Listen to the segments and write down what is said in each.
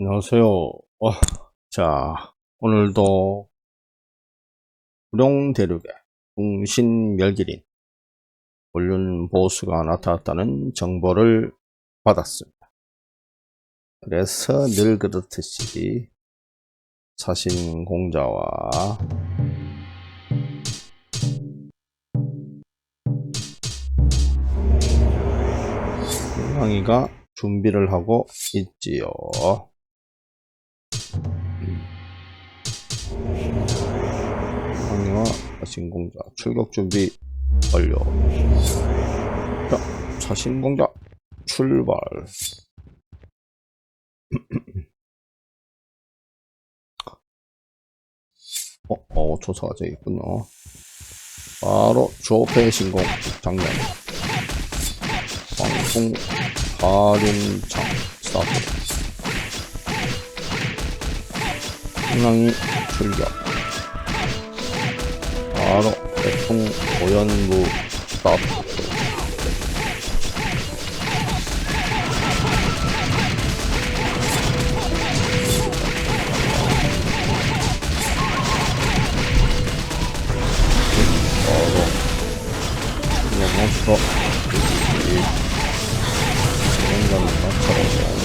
안녕하세요. 어, 자, 오늘도 무룡대륙의 궁신멸기린 원륜 보수가 나타났다는 정보를 받았습니다. 그래서 늘 그렇듯이 사신공자와 항이가 준비를 하고 있지요. 사신공자 출격 준비 완료. 자, 사신공자 출발. 어, 어, 조사가 되어 있군요. 바로 조폐 신공 장면. 방송 발인창 스타트. 흥랑이 출격. 바로 대통 고연부 스타트. 바로 넘어서 이 공간을 맞춰서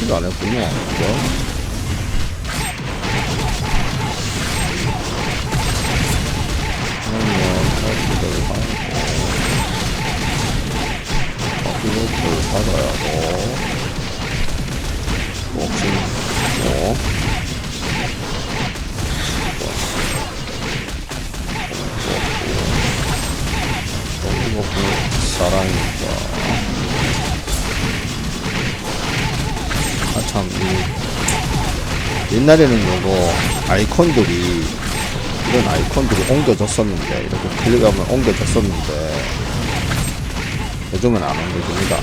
파티를 안 했군요. 그죠? 파티를 받아야 하고, 혹시, 뭐, 이거 그 사랑이니까 참 옛날에는 요거 아이콘들이 이런 아이콘들이 옮겨졌었는데 이렇게 클릭하면 옮겨졌었는데 요즘은 안 옮겨집니다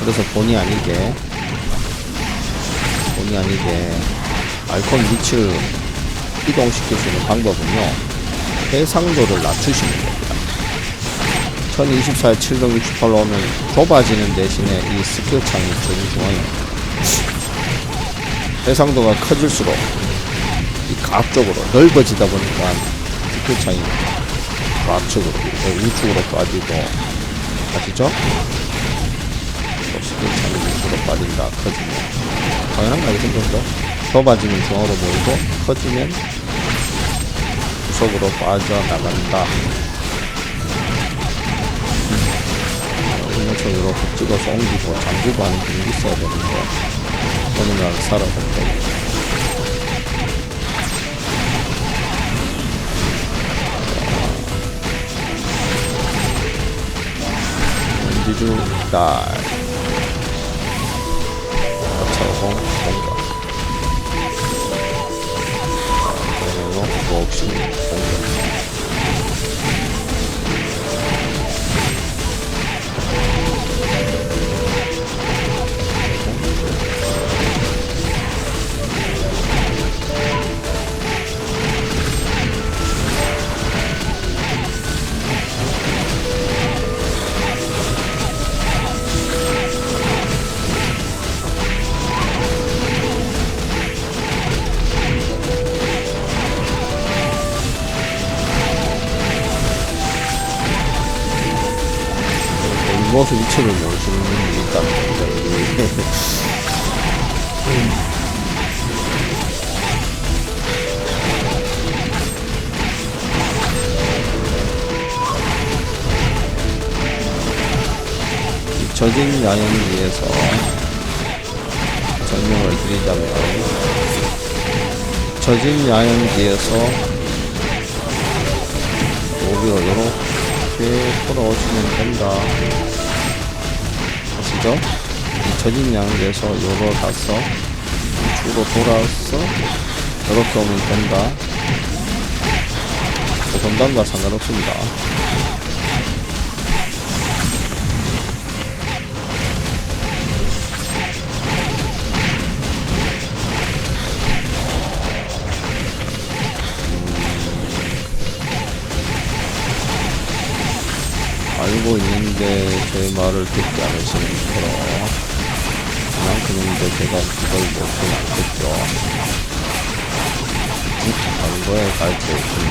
그래서 본의 아니게 본의 아니게 아이콘 위치를 이동시킬 수 있는 방법은요 해상도를 낮추시면 됩니다 1024에 768로 오면 좁아지는 대신에 이 스킬 창이 제일 중요해요. 해상도가 커질수록 이 각쪽으로 넓어지다 보니까 스킬 창이 좌측으로 그리고 우측으로 빠지고 아시죠? 또 스킬 창이 우측으로 빠진다 커지면 당연한 거 아니겠죠? 좁아지면 중앙으로 모이고 커지면 구석으로 빠져나간다 이렇게 찍어서 옮기고 잠그고 하는 기능이 있어야. 되는데 어느 날 살아봤더니 원지주 딸. 차공 공격 그리고 공격 보스 위치를 모르시는 분이 건데 이 저진 야영기에서 설명을 드리자면 저진 야영기에서 여기로 이렇게 돌아오시면 된다 이 저진 야영기에서 요로 가서 우측으로 돌아서 이렇게 오면 된다. 고선단과 상관없습니다 알고 있는데 제 말을 듣지 않으시는 거로 그만큼인데 제가 그걸 못하면 않겠죠 응? 다른 거에 가르쳐 있구나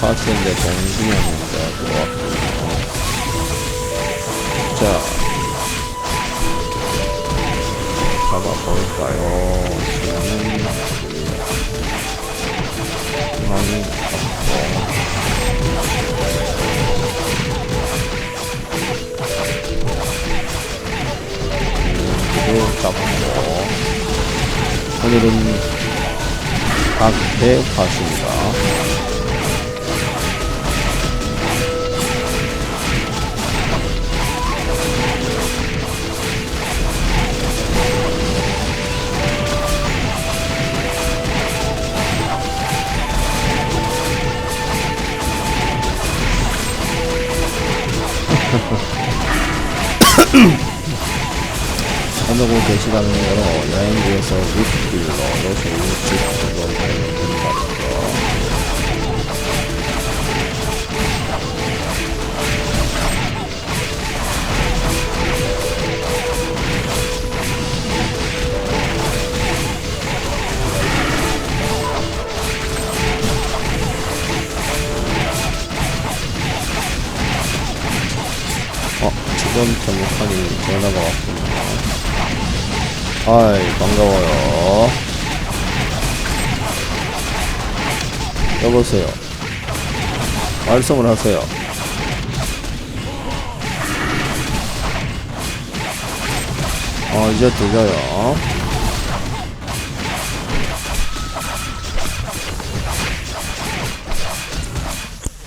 파티인데 동준형인데 왔군요. 자, 잡아볼까요? 저는 없고 이를 잡고 오늘은 각대 파십니다. 한다고 계시다는 거로 여행지에서 로스 루트길로 된다는 거. 어, 지금 전목판이 전화가 왔군요. 아이, 반가워요. 여보세요. 말씀을 하세요. 어, 이제 들려요.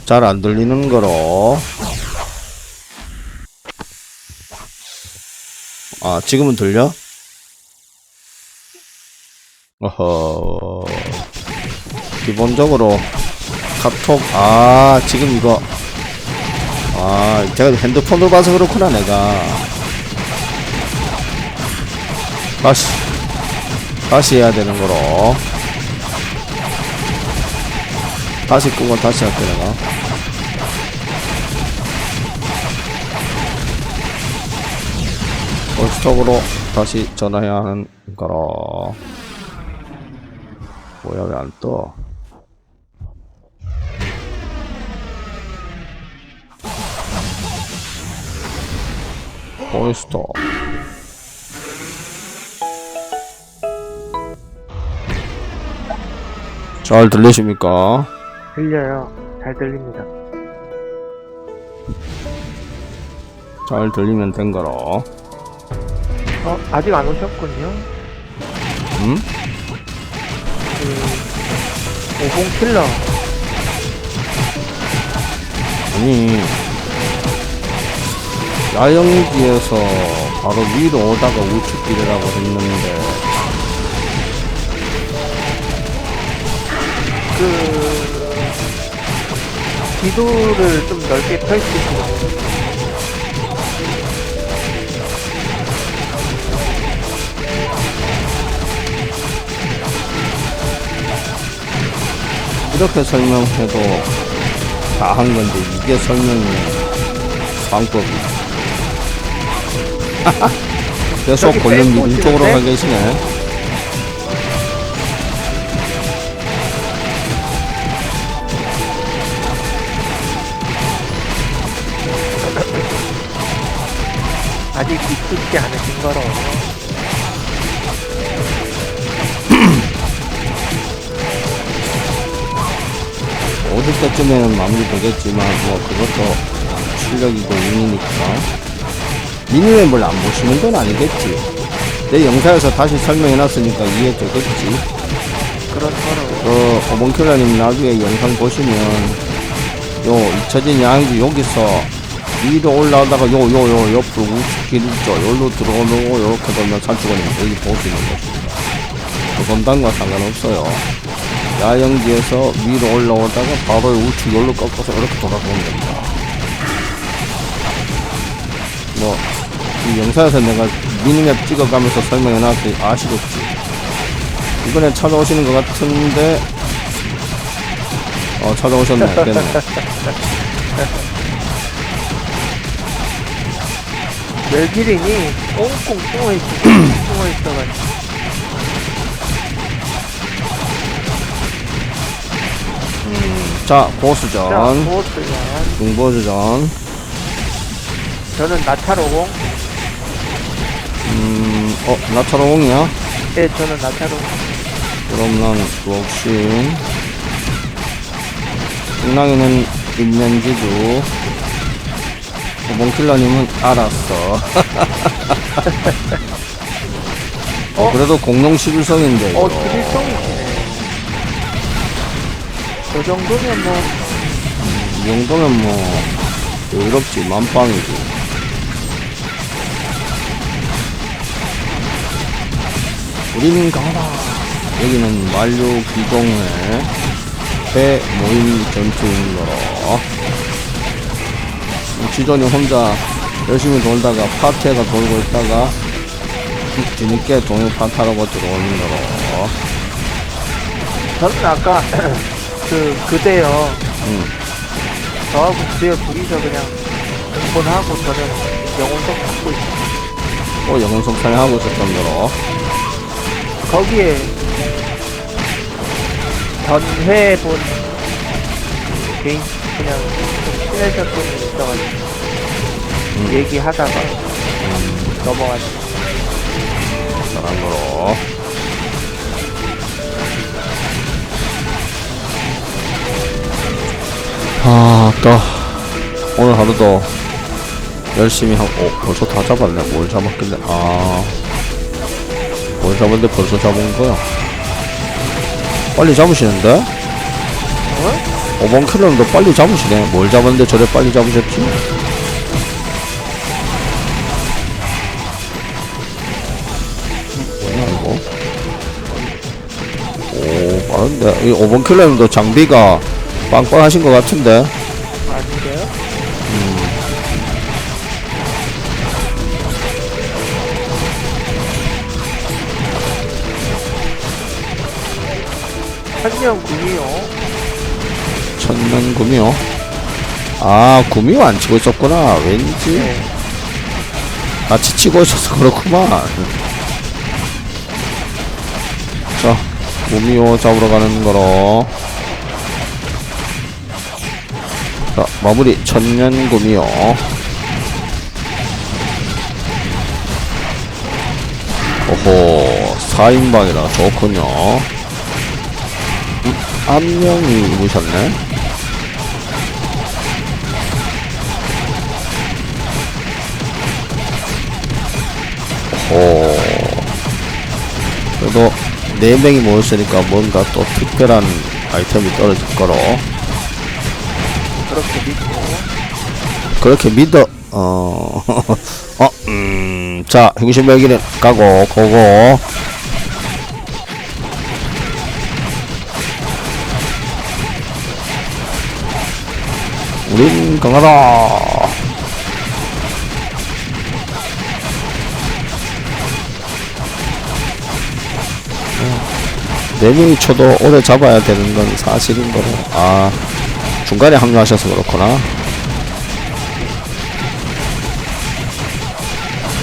잘 안 들리는 거로. 아, 지금은 들려? 어허. 기본적으로 카톡, 아, 지금 이거. 아, 제가 핸드폰으로 봐서 그렇구나, 내가. 다시, 다시 해야 되는 거로. 다시 끄고 다시 할게, 내가. 벌스톡으로 다시 전화해야 하는 거로. 뭐야, 왜 안 떠? 벌스톡. 잘 들리십니까? 들려요. 잘 들립니다. 잘 들리면 된 거로. 어, 아직 안 오셨군요. 음? 그, 오공 킬러. 아니, 야영기에서 바로 위로 오다가 우측 길이라고 했는데, 그, 기도를 좀 넓게 펼치시고. 이렇게 설명해도 다 한 건데, 이게 설명이 방법이. 계속 뺑 이쪽으로? 가 계시네. 아직 익숙지 않으신 거로. 오실 때쯤에는 마무리 되겠지만 뭐 그것도 실력이고 운이니까. 미니맵을 안 보시는 건 아니겠지. 내 영상에서 다시 설명해놨으니까 이해되겠지. 거로. 그 오봉킬러님 나중에 영상 보시면 요 잊혀진 양지 여기서 위로 올라오다가 요 요 요 옆으로 우측 길 있죠. 여기로 들어오고 요렇게 돌면 산수건이 여기 있는 것입니다 도선단과 상관없어요 야영지에서 위로 올라오다가 바로 우측 여기로 꺾어서 이렇게 돌아가면 됩니다. 뭐 이 영상에서 내가 미니맵 찍어가면서 설명해놨으니 아시겠지? 이번에 찾아오시는 것 같은데 어 찾아오셨네. 됐네. 멜기린이 꽁꽁 숨어있, 숨어있어가지고. 자 자, 보스전 보스전. 중보즈전 저는 나차로공. 음 어 나차로공이야 네, 저는 나차로공. 그럼 난 부엌신 중랑이는 인면지주 몽킬러님은 알았어 어, 어? 그래도 공룡 11성인데 어, 드릴성이시네. 그 정도면 뭐, 이 정도면 뭐 여유롭지 만빵이지. 우리는 가라 여기는 만류 기동회. 배 모임 전투인 거로. 지존이 혼자 열심히 돌다가 파티가 돌고 있다가 뒤늦게 동일 파타라고 들어오는 거로. 저는 아까, 그, 그대요. 응. 저하고 그대요 둘이서 그냥 공본하고 저는 영혼석 갖고 있어요. 또 영웅석 사냥하고 있었던 거로 거기에 전회 본 개인 그냥 좀 친해졌던 분이 있어가지고 음. 얘기하다가 넘어가죠. 잘한 거로 아, 또 오늘 하루도 열심히 하고 어, 벌써 다 잡았네. 뭘 잡았길래? 아, 뭘 잡았는데 벌써 잡은 거야? 빨리 잡으시는데? 어? 5번 킬러도 빨리 잡으시네. 뭘 잡았는데 저래 빨리 잡으셨지? 뭐냐 이거? 오 빠른데 이 5번 킬러님도 장비가 빵빵하신 것 같은데. 아닌데요? 천년 군이요. 천년 구미호 아 구미호 안 치고 있었구나. 왠지. 네. 같이 치고 있어서 그렇구만. 자 구미호 잡으러 가는 거로 자 마무리 전년금이요. 오호 4인방이라 좋군요. 음, 한 네 명이 입으셨네. 오 그래도 4명이 모였으니까 뭔가 또 특별한 아이템이 떨어질 거로. 그렇게 믿고 그렇게 믿어 어, 어, 음, 자, 흉신별기는 가고, 고고. 우린 강하다. 네 명이 쳐도 오래 잡아야 되는 건 사실인 거로. 아, 중간에 합류하셔서 그렇구나.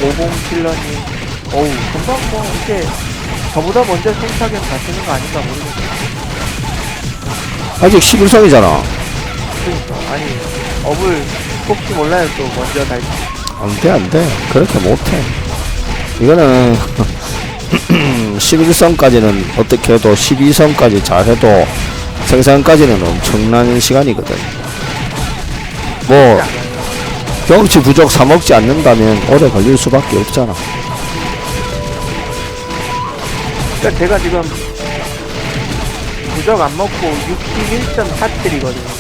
50킬러님 어우 금방 뭐 이제 저보다 먼저 생사견 가시는 거 아닌가 모르겠어요 아직 11성이잖아. 그러니까 아니 업을 혹시 몰라요 또 먼저 달안 돼, 안 돼. 그렇게 못해. 이거는, 11성까지는 어떻게 해도 12성까지 잘해도 생산까지는 엄청난 시간이거든. 뭐, 경치 부족 사먹지 않는다면 오래 걸릴 수밖에 없잖아. 그러니까 제가 지금 부적 안 먹고 61.47이거든요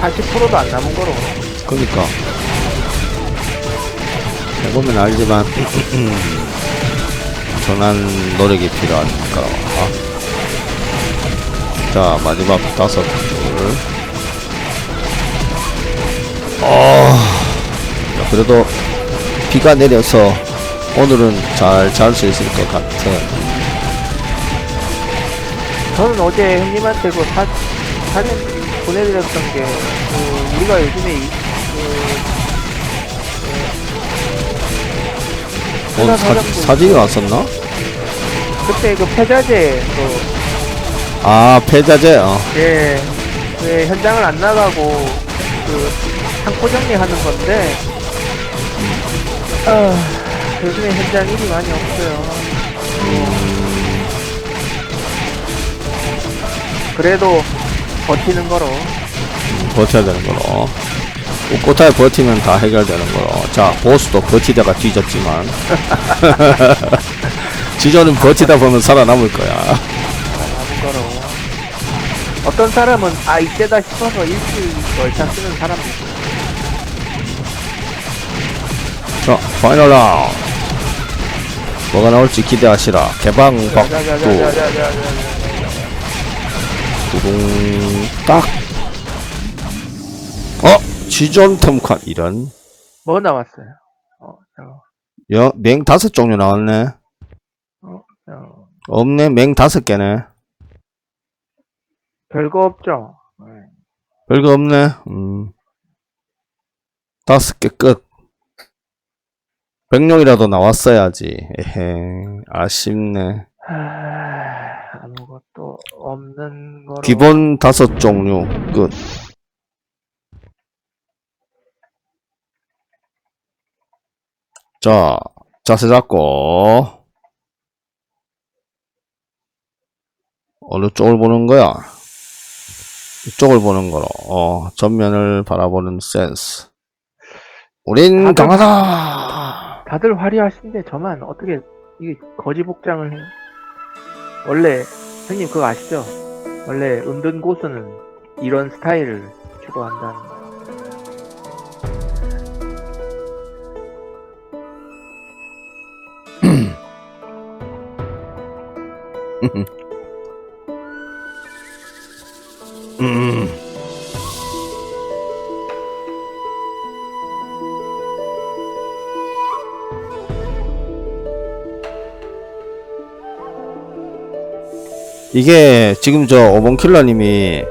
40%도 안 남은 거로 그니까. 해보면 알지만, 엄청난 노력이 필요하니까. 자, 마지막 다섯 줄. 어, 야, 그래도 비가 내려서 오늘은 잘 잘 수 있을 것 같아. 저는 어제 형님한테 그 사, 사진 보내드렸던 게, 그, 우리가 요즘에 이, 그, 오늘 사, 사진이 왔었나? 그때 그 폐자재, 그, 아, 폐자재, 어. 예, 왜 현장을 안 나가고, 그, 창고 정리하는 건데, 아, 요즘에 현장 일이 많이 없어요. 그래도 버티는 거로. 버텨야 되는 거로. 꽃꽃하게 버티면 다 해결되는 거로. 자, 보스도 버티다가 뒤졌지만. 지저는 버티다 보면 살아남을 거야. 어떤 사람은 아 이때다 싶어서 일주일 열차 쓰는 사람도 있고 자, 파이널 라운드. 뭐가 나올지 기대하시라. 개방 박두. 자자자자자자자. 두둥, 딱. 어? 지존 텀칸. 이런. 뭐 나왔어요? 어, 잠깐. 여, 맹 다섯 종류 나왔네. 없네. 맹 다섯 개네. 별거 없죠. 네. 별거 없네. 음. 다섯 개 끝. 백룡이라도 나왔어야지. 에헤, 아쉽네. 하, 아무것도 없는 거로. 기본 다섯 종류 끝. 자, 자세 잡고. 어느 쪽을 보는 거야? 이쪽을 보는 거로. 어, 전면을 바라보는 센스. 우린 다들- 강하다! 다들 화려하신데 저만 어떻게 이게 거지 복장을 해요? 원래 형님 그거 아시죠? 원래 은둔 고수는 이런 스타일을 추구한다는 거. 음. 이게 지금 저 오본킬러님이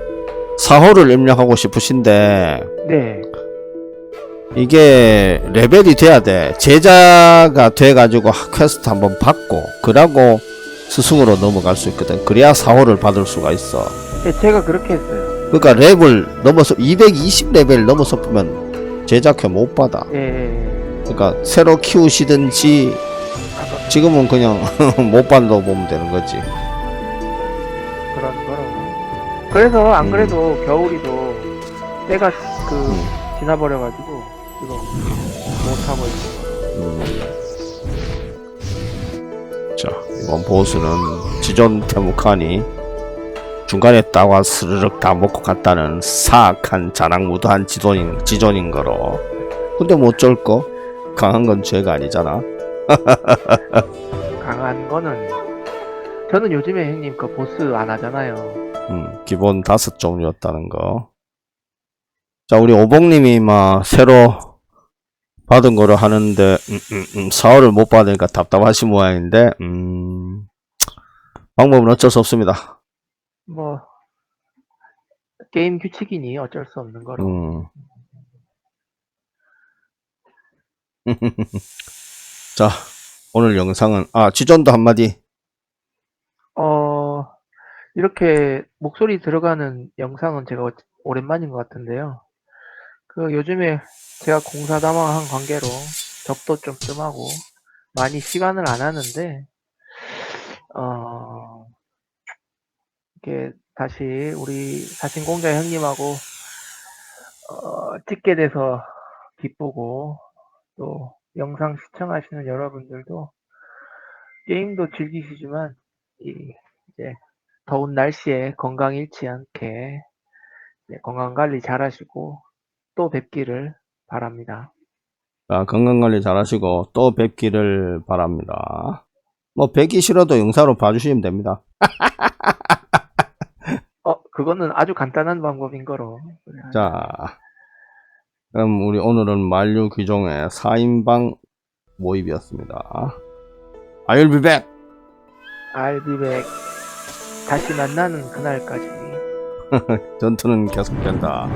사호를 입력하고 싶으신데 네. 이게 레벨이 돼야 돼 제자가 돼가지고 퀘스트 한번 받고 그러고 스승으로 넘어갈 수 있거든 그래야 사호를 받을 수가 있어 네, 제가 그렇게 했어요. 그러니까 랩을 넘어서 220 레벨 넘어서면 제작회 못 받아. 예. 그러니까 새로 키우시든지 지금은 그냥 못 받아도 보면 되는 거지. 그런. 그래서 안 음. 그래도 겨울이도 때가 그 음. 지나버려가지고 지금 못 하고 있는 음. 자, 이번 보스는 지존 태무칸이 중간에 따와 스르륵 다 먹고 갔다는 사악한 자랑무도한 지존인, 지존인 거로. 근데 뭐 어쩔 거? 강한 건 죄가 아니잖아. 강한 거는 저는 요즘에 형님 그 보스 안 하잖아요. 음, 기본 다섯 종류였다는 거. 자, 우리 오봉님이 막 새로 받은 거를 하는데, 음, 음, 음, 사월을 못 받으니까 답답하신 모양인데, 음, 방법은 어쩔 수 없습니다. 뭐 게임 규칙이니 어쩔 수 없는 거로. 음. 자, 오늘 영상은, 아, 지전도 한마디. 어 이렇게 목소리 들어가는 영상은 제가 어- 오랜만인 것 같은데요. 그 요즘에 제가 공사다망한 관계로 접도 좀 뜸하고 많이 시간을 안 하는데 어 이렇게 다시 우리 사신공자 형님하고 어, 찍게 돼서 기쁘고 또 영상 시청하시는 여러분들도 게임도 즐기시지만 이 이제 더운 날씨에 건강 잃지 않게 건강 관리 잘 하시고 또 뵙기를 바랍니다. 자, 건강 관리 잘 하시고, 또 뵙기를 바랍니다. 뭐, 뵙기 싫어도 영상으로 봐주시면 됩니다. 어, 그거는 아주 간단한 방법인 거로. 자, 그럼 우리 오늘은 만류 귀종의 4인방 모임이었습니다. I'll be back! 알비백 다시 만나는 그날까지. 전투는 계속된다.